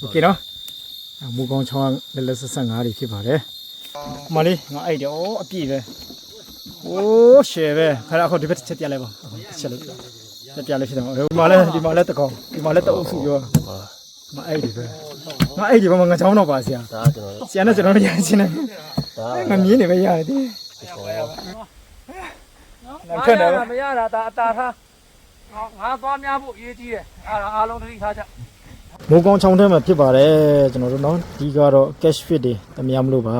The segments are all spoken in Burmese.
โอเคနော်မူကောင်းချောင်းလက်လက်ဆက်ဆက်ငါးတွေဖြစ်ပါတယ်မလေးငါအဲ့တယ်ဩအပြည့်ပဲโอ้ရှယ်ပဲခါရအခုဒီဘက်တစ်ချက်ပြလိုက်ပါတစ်ချက်လိုက်ပြပြလေးဖြစ်တယ်ဒီမှာလဲဒီမှာလဲတကောင်ဒီမှာလဲတအုပ်စုပြောမအဲ့ဒီပဲငါအဲ့ဒီဘာမှငါချောင်းတော့ပါဆရာ ဒါကျွန်တော် ဆရာနဲ့ကျွန်တော်တို့ရချင်းနေ ဒါ ငါမြင်နေပဲရတယ်ဒီနောက်ထပ်တယ် မရတာဒါအတာထားငါသွားများဖို့အရေးကြီးတယ်အဲ့ဒါအားလုံးသတိထားကြ မိုးကောင်းချောင်းထဲမှာဖြစ်ပါတယ်ကျွန်တော်တို့နော်ဒီကတော့ cash fit တွေတမရမလို့ပါ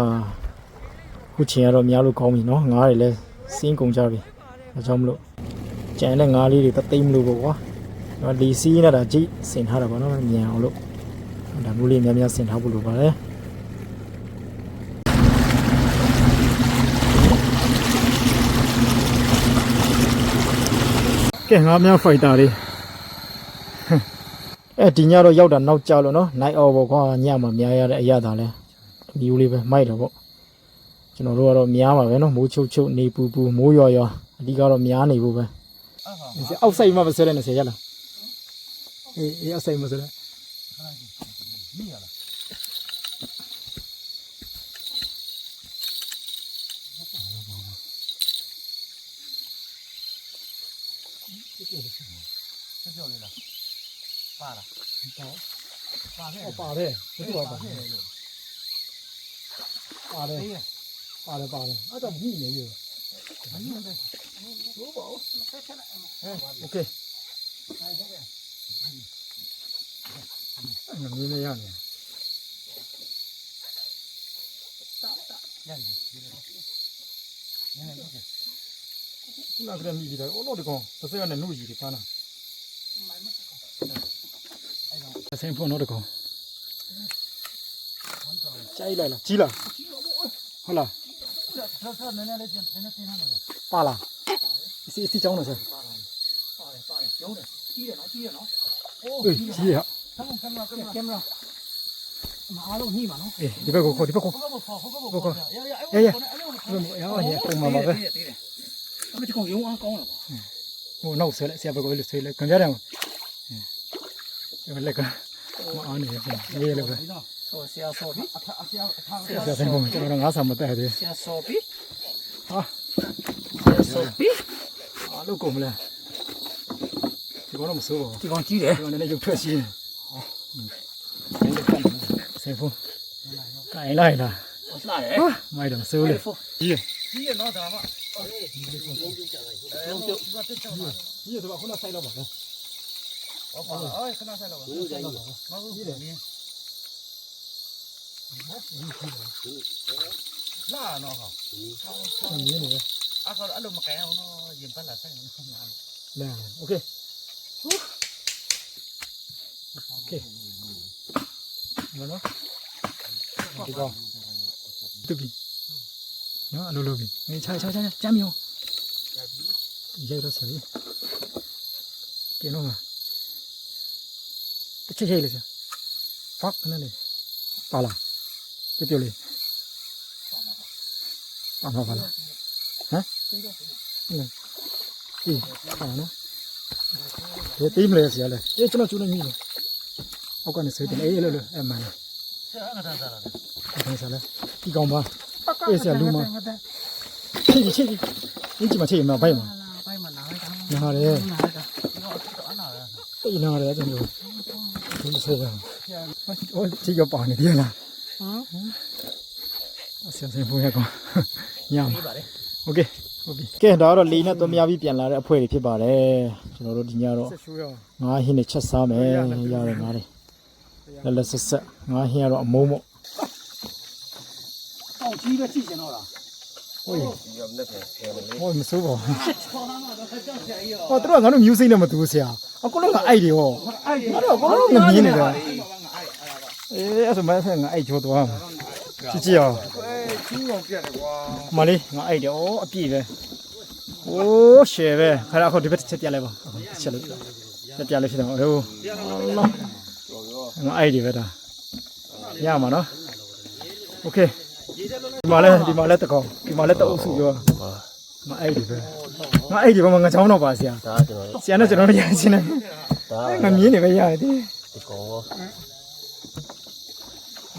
ခုချိန်ကတော့များလို့ကောင်းပြီနော်ငါးတွေလည်းစင်းကုန်ကြပြီဒါကြောင့်မလို့ကြံတဲ့ငါးလေးတွေတသိမ့်မလို့ပေါ့ကွာနော်လီစီးနေတာကြည့်စင်ထားတာပေါ့နော်မြန်အောင်လို့ဒါမျိုးလေးများများစင်ထားဖို့လိုပါတယ်ကဲငါးများဖိုက်တာလေး အဲဒီညတော့ရောက်တာနောက်ကြလို့နော် night out ပေါ့ကွာညမှာများရတဲ့အရာတာလဲဒီလိုလေးပဲမိုက်တော့ပေါ့ကျွန်တော်တို့ကတော့များပါပဲနော်မိုးချုပ်ချုပ်နေပူပူမိုးရွာရွာအဓိကတော့များနေဖို့ပဲအောက်ဆိုင်မှာပဲဆွဲတယ်20ရလားအေးအေးအောက်ဆိုင်မှာဆွဲတယ်ဟုတ်ပါ 罢了，你走，罢了，罢了，不是我罢了，罢，那咋米没有？哎呀，那萝，那开起来嘛。哎，OK。哎，兄弟，那米那样。那个米皮的，我老的讲，不是要那卤鱼的，看了。 ဆက်ဆက်နည်းနည်းလေးပြန်နည်းနည်းပြန်ထားပါပါလားအစီအစီကြောင်းတော့ဆက်ပါတယ်ပါတယ်ရုံးတယ်ကြီးတယ်နော်ကြီးတယ်နော်အေးကြီးရဆမ်းဆမ်းကင်မရာကင်မရာမအားလုံးညှိပါနော်အေးဒီဘက်ကိုခေါ်ဒီဘက်ကိုဟုတ်ကဲ့ဟုတ်ကဲ့ဟုတ်ကဲ့ရရရရအဲ့လိုရောရပုံမှာပါပဲအမေကောင်ရုံးအောင်ကောင်းတယ်ဟိုနောက်ဆွဲလိုက်ဆရာဘက်ကိုလို့ဆွဲလိုက်ကြံကြတယ်ဟို လက်ကမအားနေပြန်ရေးလို့ပဲပေါ့ဆိုဆရာဆော်ပြီအထအဆရာအထာဆရာဆိုင်ပုံကျွန်တော်ငါးဆာမတက်သေးဆရာဆော်ပြီဟာဆရာဆော်ပြီအားလို့ကုန်မလားဒီကတော့မစိုးပါဒီကောင်ကြီးတယ်ဘူးဒီကလည်းရုပ်ထွက်ရှိတယ်ဆိုင်ပုံကိုင်လိုက်လားလှတယ်ဟာမိုက်တော့စိုးလေကြီးကြီးရနော်ဒါမှကြီးဆိုတော့ခုနဆိုင်တော့ပါလားဟုတ်ပါအော်ခဏဆိုင်တော့ပါဟု 어이 끝나서 나와. 누구자 이거. 나도 이래. là nó hả? làm gì nữa? à còn ăn được mà kéo nó dìm phát là sao nó không ăn? là ok. ok. rồi đó. cái con. từ bì. nó lù lù bì. chạy chạy chạy chạy miêu. giờ nó sấy. cái nó mà. တော့ဆရာကဲနော်တစ်ချက်ရိုက်လေဆရာဖတ်နေလေပါလားပြပြလေးပါမပါလားဟမ်အေးပါနော်ဒီတိမလဲဆရာလေအေးကျွန်တော်ကျူနေမိလို့အောက်ကနေဆွေးတယ်အေးလို့လို့အဲ့မှန်လားဆရာငါတန်းစားလာတယ်အဲ့ဆရာလေဒီကောင်ပါအေးဆရာလူမချိတ်ချိတ်ဒီချင်မချိတ်မဘိုက်မှာဘိုင်းမနာလိုက်တာနားတယ်နားလိုက်တာဒီတော့အနာတယ်တိနာတယ်ကျွန်တော် ဒီဆွေးရဟိုချိတ်ရပါနေတယ်လား ဟမ် ဆရာစင်ဖို့ရကောင်ညမှာ ပြီးပါလေ โอเคဟုတ်ပြီကဲဒါကတော့လေနဲ့သွန်များပြီးပြန်လာတဲ့အဖွဲတွေဖြစ်ပါတယ်ကျွန်တော်တို့ဒီညတော့ငါးဟင်းနဲ့ချက်စားမယ်ရတယ်ငါးတွေလက်လက်ဆက်ဆက်ငါးဟင်းကတော့အမုန်းပေါ့ တောင်ကြီးပဲကြည့်ကျင်တော့လား ဟုတ်ရေ ဒီကလက်ပြန်ဆယ်မလေး ဟောမစိုးပါဘူး ဆောင်းလာတော့ကြောက်ကြရရော ဟောသူတို့ကငါတို့ music နဲ့မတူဘူးဆရာအကုန်လုံးကအိုက်တွေဟော အဲ့ဒီ ငါတို့အကုန်လုံးငမြင်နေတာအေးအဲ့ဆိုမှဆက်ငါအိုက်ချိုးသွားကြည့်ကြည့်အောင် အဲချူးအောင်ပြတ်တယ်ကွာ မလေးငါအိုက်တယ်ဩအပြည့်ပဲโอ้ရှယ်ပဲခါရအခုဒီဘက်တစ်ချက်ပြလိုက်ပါတစ်ချက်လို့ပြပြလေးဖြစ်တယ်ဟိုလောငါအိုက်တယ်ပဲဒါရမှာနော်โอเคဒီမှာလဲဒီမှာလဲတကောင် ဒီမှာလဲတအုပ်စုပြောငါအိုက်တယ်ပဲငါအိုက်တယ်ဘာမှငါချောင်းတော့ပါဆရာ ဒါကျွန်တော် ဆရာနဲ့ကျွန်တော်တို့ရချင်းနေ ဒါ ငါမြင်နေပဲရတယ် ဒီကောင်ရော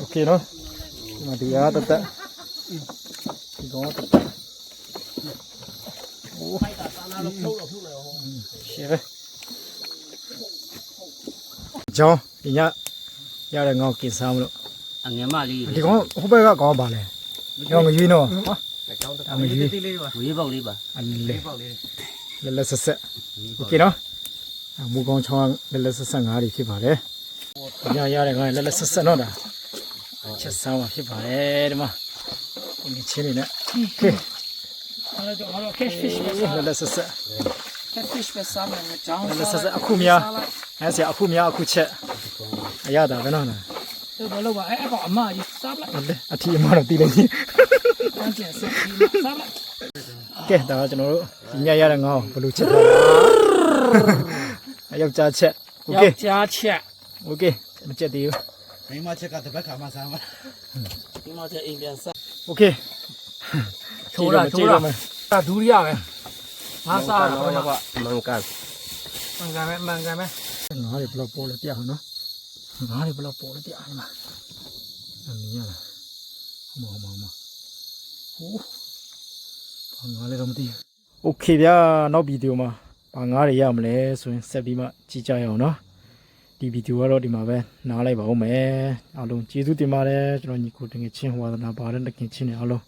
เคနော်ဒီမှာဒီအားတသက်ဒီကောင်တသက်โอ้ရှေ့ပဲကျောင်းဒီညရတဲ့ငေါ့กินစားမလို့ အငယ်မလေး ဒီကောင်ဟိုဘက်ကကောင်ပါလဲကျောင်းငရွေးနော်ဟာ အငရွေး လေးပါဝေးပေါက်လေးပါ အလေ ပေါက်လေး လက်လက်ဆက်ဆက်โอเคနော်အမူကောင်ချောင်းလက်လက်ဆက်ဆက်ငါးတွေဖြစ်ပါတယ်ညရတဲ့ငါးလက်လက်ဆက်ဆက်တော့တာချက်စားမှာဖြစ်ပါတယ်ဒီမှာဒီချင်းနေနဲ့โอเค အဲ့တော့ငါတို့ cash fish ပဲစား လက်လက်ဆက်ဆက် cash fish ပဲစားမယ်ကြောင်း လက်လက်ဆက်ဆက်အခုများအဲဆရာအခုများအခုချက်အရတာပဲနော်လား ဒီဘလို့ပါအဲ့အကောင်အမကြီးစားလိုက် ဟုတ်တယ်အထီအမတော့တီးလိုက်ကြီး တန်းကျင်စက်ဒီစားလိုက်က ဲဒါကကျွန်တော်တို့ဒီညရတဲ့ငါ့ကိုဘယ်လိုချက်ထားလဲယောက်ျားချက်โอเค ယောက်ျားချက် โอเคမချက်သေးဘူး မိမချက်ကတပတ်ခါမှစားမှာ ဒီမှာချက်အိမ်ပြန်စား โอเค ထိုးတာထိုးတာဒါဒူရီရပဲငါစားတော့ တော့ကမန်ကန် မှန်ကန်ပဲမှန်ကန်ပဲ ငါးတွေဘယ်လောက်ပေါ်လဲပြအောင်နော် ငါးတွေဘယ်လောက်ပေါ်လဲပြအောင်မှာအမင်းရလားဟောမဟောမဟိုးဘာငါးလဲတော့မသိဘူးโอเคဗျာနောက်ဗီဒီယိုမှာဘာငါးတွေရမလဲဆိုရင်ဆက်ပြီးမှကြည့်ကြရအောင်နော်ဒီဗီဒီယိုကတော့ဒီမှာပဲနားလိုက်ပါဦးမယ်အားလုံးကျေးဇူးတင်ပါတယ်ကျွန်တော်ညီကိုတငယ်ချင်းဟွာသနာပါတဲ့တငယ်ချင်းတွေအားလုံး